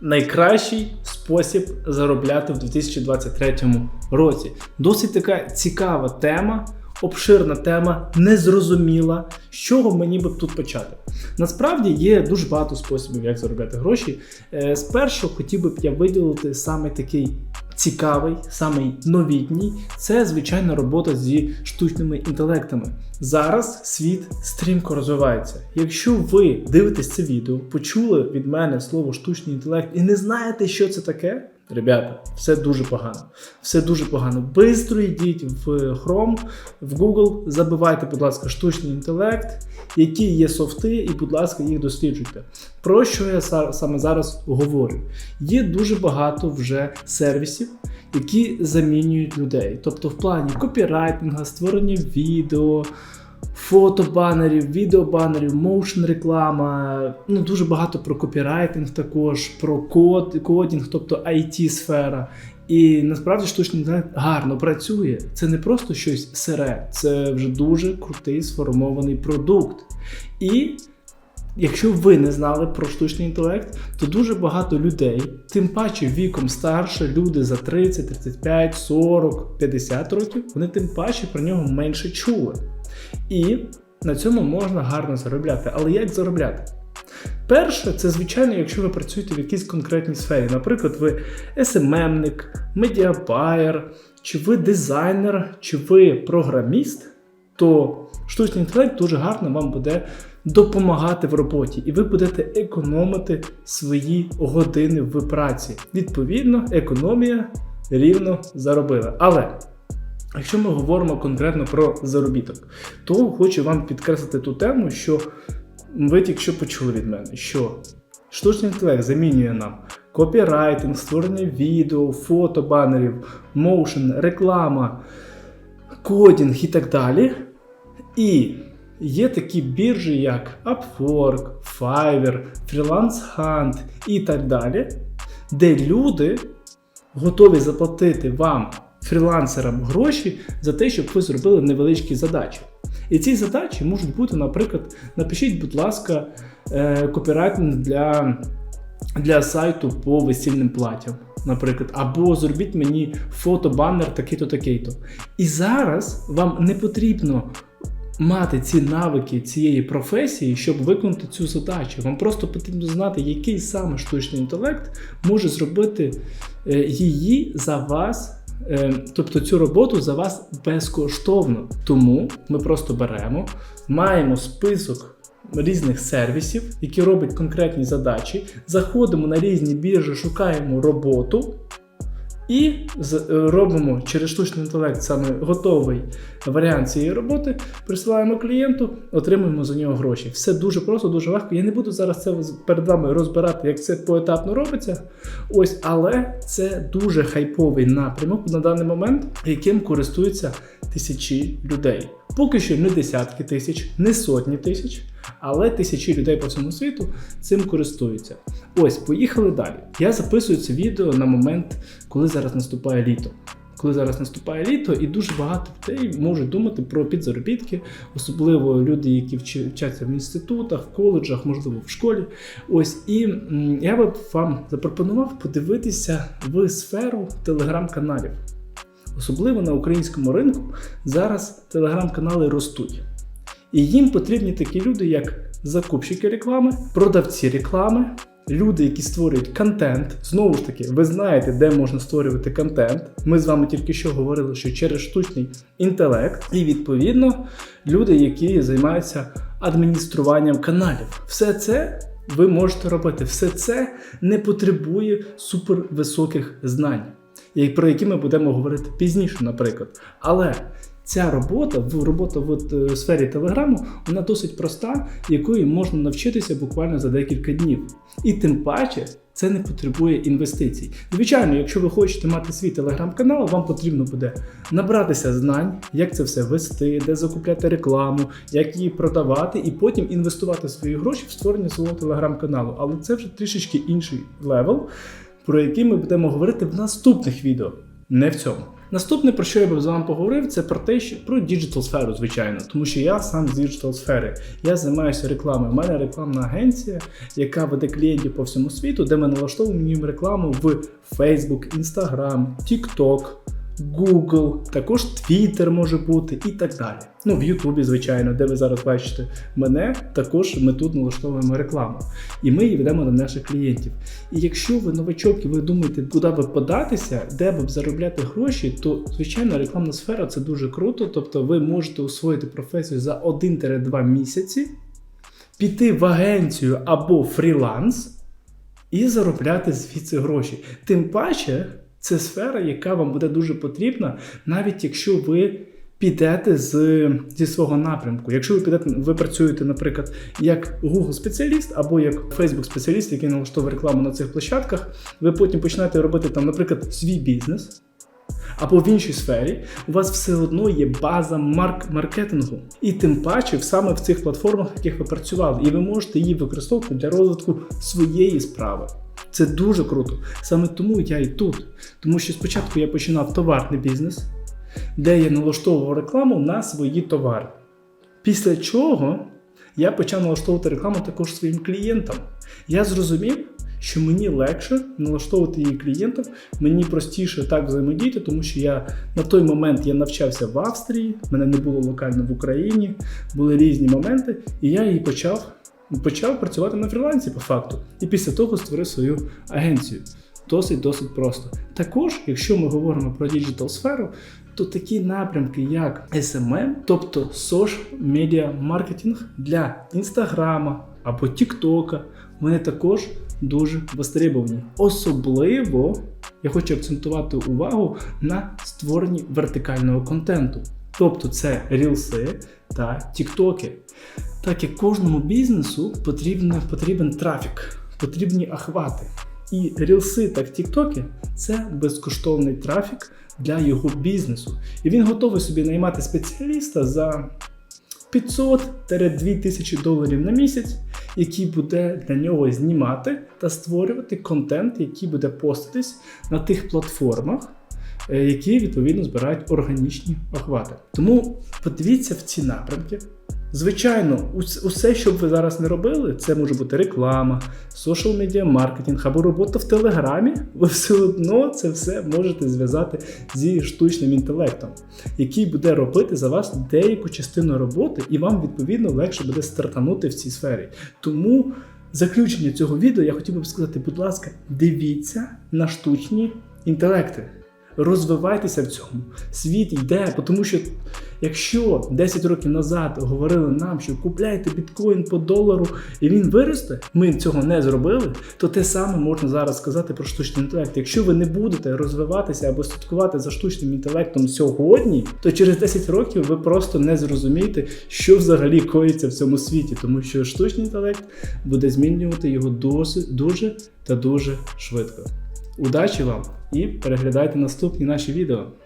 найкращий спосіб заробляти в 2023 році. Досить така цікава тема, обширна тема, незрозуміла, з чого мені би тут почати. Насправді є дуже багато способів, як заробляти гроші. Е, Спершу хотів би я виділити саме такий цікавий, самий новітній. Це звичайна робота зі штучними інтелектами. Зараз світ стрімко розвивається. Якщо ви дивитесь це відео, почули від мене слово штучний інтелект і не знаєте, що це таке. Ребята, все дуже погано. Все дуже погано. Бистро йдіть в Chrome, в Google, забивайте, будь ласка, штучний інтелект, які є софти, і, будь ласка, їх досліджуйте. Про що я са- саме зараз говорю? Є дуже багато вже сервісів, які замінюють людей. Тобто, в плані копірайтинга, створення відео. Фотобанерів, відеобанерів, моушн реклама. Ну дуже багато про копірайтинг також, про код, кодінг, тобто it сфера. І насправді штучний інтелект гарно працює. Це не просто щось сире, це вже дуже крутий сформований продукт. І якщо ви не знали про штучний інтелект, то дуже багато людей, тим паче віком старше, люди за 30, 35, 40, 50 років, вони тим паче про нього менше чули. І на цьому можна гарно заробляти. Але як заробляти? Перше, це звичайно, якщо ви працюєте в якійсь конкретній сфері. Наприклад, ви SMM-ник, медіабайер, чи ви дизайнер, чи ви програміст, то штучний інтелект дуже гарно вам буде допомагати в роботі, і ви будете економити свої години в праці. Відповідно, економія рівно заробила. Але Якщо ми говоримо конкретно про заробіток, то хочу вам підкреслити ту тему, що ви тільки що почули від мене, що штучний інтелект замінює нам копірайтинг, створення відео, фото, банерів, моушен, реклама, кодінг і так далі. І є такі біржі, як Upwork, Fiverr, Freelance Hunt і так далі, де люди готові заплатити вам фрілансерам гроші за те, щоб ви зробили невеличкі задачі. І ці задачі можуть бути, наприклад, напишіть, будь ласка, е, копірайтинг для, для сайту по весільним платям, наприклад, або зробіть мені фотобанер такий-то, такий-то. І зараз вам не потрібно. Мати ці навики цієї професії, щоб виконати цю задачу. Вам просто потрібно знати, який саме штучний інтелект може зробити е, її за вас тобто цю роботу за вас безкоштовно. Тому ми просто беремо, маємо список різних сервісів, які роблять конкретні задачі, заходимо на різні біржі, шукаємо роботу. І е, робимо через штучний інтелект саме готовий варіант цієї роботи, присилаємо клієнту, отримуємо за нього гроші. Все дуже просто, дуже легко. Я не буду зараз це перед вами розбирати, як це поетапно робиться. Ось, але це дуже хайповий напрямок на даний момент, яким користуються тисячі людей. Поки що не десятки тисяч, не сотні тисяч, але тисячі людей по всьому світу цим користуються. Ось, поїхали далі. Я записую це відео на момент, коли зараз наступає літо. Коли зараз наступає літо, і дуже багато людей можуть думати про підзаробітки, особливо люди, які вчаться в інститутах, в коледжах, можливо, в школі. Ось і я би вам запропонував подивитися в сферу телеграм-каналів. Особливо на українському ринку зараз телеграм-канали ростуть. І їм потрібні такі люди, як закупщики реклами, продавці реклами, люди, які створюють контент. Знову ж таки, ви знаєте, де можна створювати контент. Ми з вами тільки що говорили, що через штучний інтелект, і відповідно люди, які займаються адмініструванням каналів. Все це. Ви можете робити все це не потребує супервисоких знань, про які ми будемо говорити пізніше, наприклад. Але ця робота, в робота в е, сфері телеграму, вона досить проста, якої можна навчитися буквально за декілька днів. І тим паче це не потребує інвестицій. Звичайно, якщо ви хочете мати свій телеграм-канал, вам потрібно буде набратися знань, як це все вести, де закупляти рекламу, як її продавати, і потім інвестувати свої гроші в створення свого телеграм-каналу. Але це вже трішечки інший левел, про який ми будемо говорити в наступних відео, не в цьому. Наступне, про що я би з вами поговорив, це про те, що про діджитал сферу, звичайно, тому що я сам з діджитал сфери. Я займаюся рекламою. У мене рекламна агенція, яка веде клієнтів по всьому світу, де ми налаштовуємо їм рекламу в Facebook, Instagram, TikTok. Google, також Twitter може бути і так далі. Ну, в Ютубі, звичайно, де ви зараз бачите мене, також ми тут налаштовуємо рекламу. І ми її ведемо до наших клієнтів. І якщо ви новачок і ви думаєте, куди би податися, де би заробляти гроші, то звичайно рекламна сфера це дуже круто. Тобто ви можете освоїти професію за 1-2 місяці, піти в агенцію або фріланс і заробляти звідси гроші. Тим паче, це сфера, яка вам буде дуже потрібна, навіть якщо ви підете з, зі свого напрямку. Якщо ви підете, ви працюєте, наприклад, як Google спеціаліст або як Facebook спеціаліст, який налаштовує рекламу на цих площадках, ви потім починаєте робити там, наприклад, свій бізнес. Або в іншій сфері у вас все одно є база марк маркетингу, і тим паче саме в цих платформах, в яких ви працювали, і ви можете її використовувати для розвитку своєї справи. Це дуже круто. Саме тому я і тут. Тому що спочатку я починав товарний бізнес, де я налаштовував рекламу на свої товари. Після чого я почав налаштовувати рекламу також своїм клієнтам. Я зрозумів, що мені легше налаштовувати її клієнтам, мені простіше так взаємодіяти, тому що я на той момент я навчався в Австрії, мене не було локально в Україні, були різні моменти, і я її почав, почав працювати на фрілансі по факту. І після того створив свою агенцію. Досить досить просто. Також, якщо ми говоримо про діджитал сферу, то такі напрямки, як SMM, тобто Social Media Marketing для Інстаграма або Тіктока, вони також дуже востребовані. Особливо я хочу акцентувати увагу на створенні вертикального контенту. Тобто це рілси та тіктоки. Так як кожному бізнесу потрібен, потрібен трафік, потрібні охвати. І рілси та тіктоки це безкоштовний трафік для його бізнесу. І він готовий собі наймати спеціаліста за 500-2 тисячі доларів на місяць, який буде для нього знімати та створювати контент, який буде поститись на тих платформах, які відповідно збирають органічні охвати. Тому подивіться в ці напрямки. Звичайно, усе, що б ви зараз не робили, це може бути реклама, social медіа маркетинг або робота в Телеграмі. Ви все одно це все можете зв'язати зі штучним інтелектом, який буде робити за вас деяку частину роботи, і вам відповідно легше буде стартанути в цій сфері. Тому заключення цього відео я хотів би сказати, будь ласка, дивіться на штучні інтелекти. Розвивайтеся в цьому. Світ йде, тому що якщо 10 років назад говорили нам, що купляйте біткоін по долару і він виросте, ми цього не зробили, то те саме можна зараз сказати про штучний інтелект. Якщо ви не будете розвиватися або слідкувати за штучним інтелектом сьогодні, то через 10 років ви просто не зрозумієте, що взагалі коїться в цьому світі, тому що штучний інтелект буде змінювати його досить дуже та дуже швидко. Удачі вам і переглядайте наступні наші відео.